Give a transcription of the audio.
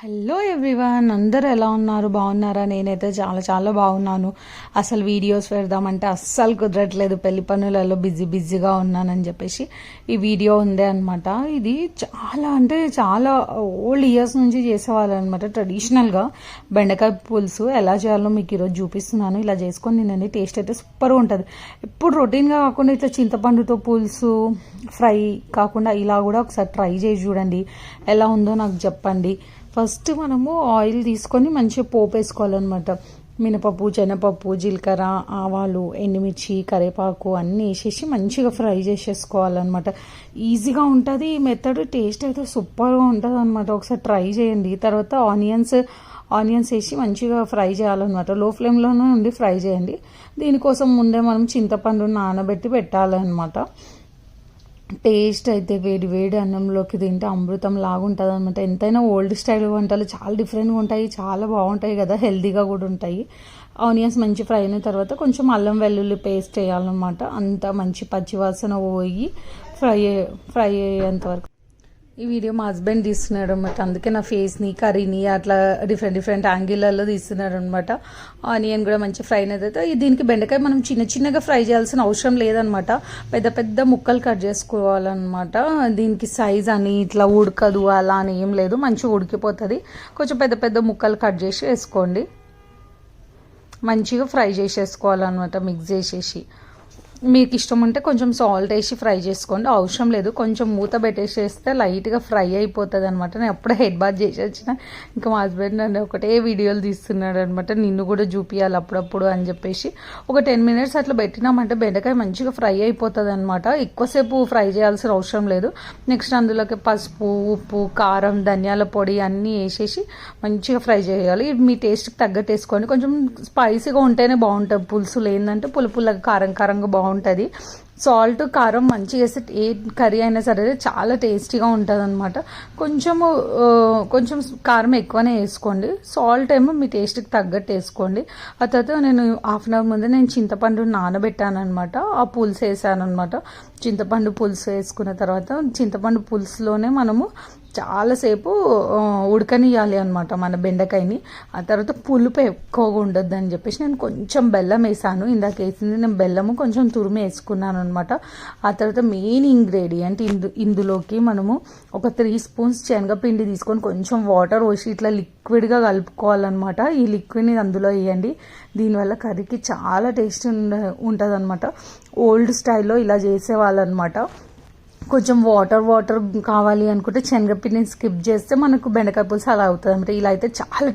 Hello everyone అందరూ ఎలా ఉన్నారు? బాగున్నారా? నేనైతే చాలా చాలా బాగున్నాను. అసలు వీడియోస్ పెడదామంటే అస్సలు కుదరట్లేదు. పెళ్ళి పనులలో బిజీ బిజీగా ఉన్నానని చెప్పేసి ఈ వీడియో ఉందే అనమాట ఇది చాలా అంటే చాలా ఓల్డ్ ఇయర్స్ నుంచి చేసేవాళ్ళు అనమాట ట్రెడిషనల్గా బెండకాయ పులుసు ఎలా చేయాలో మీకు ఈరోజు చూపిస్తున్నాను. ఇలా చేసుకొని తినండి. టేస్ట్ అయితే సూపర్గా ఉంటుంది. ఎప్పుడు రొటీన్గా కాకుండా ఇట్లా చింతపండుతో పులుసు ఫ్రై కాకుండా ఇలా కూడా ఒకసారి ట్రై చేసి చూడండి. ఎలా ఉందో నాకు చెప్పండి. ఫస్ట్ మనము ఆయిల్ తీసుకొని మంచిగా పోపు వేసుకోవాలన్నమాట మినపప్పు శనగపప్పు జీలకర్ర ఆవాలు ఎండుమిర్చి కరివేపాకు అన్నీ వేసేసి మంచిగా ఫ్రై చేసేసుకోవాలన్నమాట. ఈజీగా ఉంటుంది ఈ మెథడ్ టేస్ట్ అయితే సూపర్గా ఉంటుంది అనమాట ఒకసారి ట్రై చేయండి. తర్వాత ఆనియన్స్ ఆనియన్స్ వేసి మంచిగా ఫ్రై చేయాలన్నమాట. లో ఫ్లేమ్లోనే ఉండి ఫ్రై చేయండి. దీనికోసం ముందే మనం చింతపండు నానబెట్టి పెట్టాలన్నమాట. టేస్ట్ అయితే వేడి వేడి అన్నంలోకి తింటే అమృతం లాగుంటుంది అనమాట ఎంతైనా ఓల్డ్ స్టైల్ వంటలు చాలా డిఫరెంట్గా ఉంటాయి చాలా బాగుంటాయి కదా హెల్తీగా కూడా ఉంటాయి. ఆనియన్స్ మంచి ఫ్రై అయిన తర్వాత కొంచెం అల్లం వెల్లుల్లి పేస్ట్ వేయాలన్నమాట. అంత మంచి పచ్చివాసన పోయి ఫ్రై ఫ్రై అయ్యేంత వరకు. ఈ వీడియో మా హస్బెండ్ తీస్తున్నాడు అనమాట అందుకే నా ఫేస్ని కర్రీని అట్లా డిఫరెంట్ డిఫరెంట్ యాంగిల్లలో తీస్తున్నాడు అనమాట ఆనియన్ కూడా మంచి ఫ్రై అయితే దీనికి బెండకాయ మనం చిన్న చిన్నగా ఫ్రై చేయాల్సిన అవసరం లేదనమాట పెద్ద పెద్ద ముక్కలు కట్ చేసుకోవాలన్నమాట. దీనికి సైజ్ అని ఇట్లా ఉడకదు అలా అని ఏం లేదు. మంచిగా ఉడికిపోతుంది. కొంచెం పెద్ద పెద్ద ముక్కలు కట్ చేసి వేసుకోండి. మంచిగా ఫ్రై చేసేసుకోవాలన్నమాట మిక్స్ చేసేసి. మీకు ఇష్టం ఉంటే కొంచెం సాల్ట్ వేసి ఫ్రై చేసుకోండి. అవసరం లేదు. కొంచెం మూత పెట్టేసేస్తే లైట్గా ఫ్రై అయిపోతుంది అనమాట నేను అప్పుడే హెడ్ బాత్ చేసి వచ్చిన ఇంకా మా హస్బెండ్ నన్ను ఒకటే వీడియోలు తీస్తున్నాడు అనమాట నిన్ను కూడా చూపించాలి అప్పుడప్పుడు అని చెప్పేసి. ఒక టెన్ మినిట్స్ అట్లా పెట్టినామంటే బెండకాయ మంచిగా ఫ్రై అయిపోతుంది అనమాట ఎక్కువసేపు ఫ్రై చేయాల్సిన అవసరం లేదు. నెక్స్ట్ అందులోకి పసుపు ఉప్పు కారం ధనియాల పొడి అన్నీ వేసేసి మంచిగా ఫ్రై చేయాలి. మీ టేస్ట్కి తగ్గట్టు వేసుకోండి. కొంచెం స్పైసీగా ఉంటేనే బాగుంటుంది. పులుసులు ఏంటంటే పులుపుల కారం కారంగా బాగుంటుంది. బాగుంటుంది. సాల్ట్ కారం మంచిగా వేస్తే ఏ కర్రీ అయినా సరే చాలా టేస్టీగా ఉంటుంది అనమాట కొంచెము కొంచెం కారం ఎక్కువనే వేసుకోండి. సాల్ట్ ఏమో మీ టేస్ట్కి తగ్గట్టు వేసుకోండి. ఆ తర్వాత నేను హాఫ్ అన్ అవర్ ముందే నేను చింతపండు నానబెట్టాను అనమాట ఆ పులుసు వేసాను అనమాట చింతపండు పులుసు వేసుకున్న తర్వాత చింతపండు పులుసులోనే మనము చాలాసేపు ఉడకనియాలి అనమాట మన బెండకాయని. ఆ తర్వాత పులుపు ఎక్కువగా ఉండొద్దు అని చెప్పేసి నేను కొంచెం బెల్లం వేసాను. ఇందాక వేసింది నేను బెల్లము కొంచెం తురిమి వేసుకున్నాను అనమాట ఆ తర్వాత మెయిన్ ఇంగ్రీడియంట్ ఇందు ఇందులోకి మనము ఒక త్రీ స్పూన్స్ శనగపిండి తీసుకొని కొంచెం వాటర్ పోసి ఇట్లా లిక్విడ్గా కలుపుకోవాలన్నమాట. ఈ లిక్విడ్ని అందులో వేయండి. దీనివల్ల కర్రీకి చాలా టేస్ట్ ఉంటుంది అనమాట ఓల్డ్ స్టైల్లో ఇలా చేసేవాళ్ళు అనమాట కొంచెం వాటర్ వాటర్ కావాలి అనుకుంటే శనగపిండిని స్కిప్ చేస్తే మనకు బెండకాయ పులుసు అలా అవుతుంది అనమాట ఇలా అయితే చాలా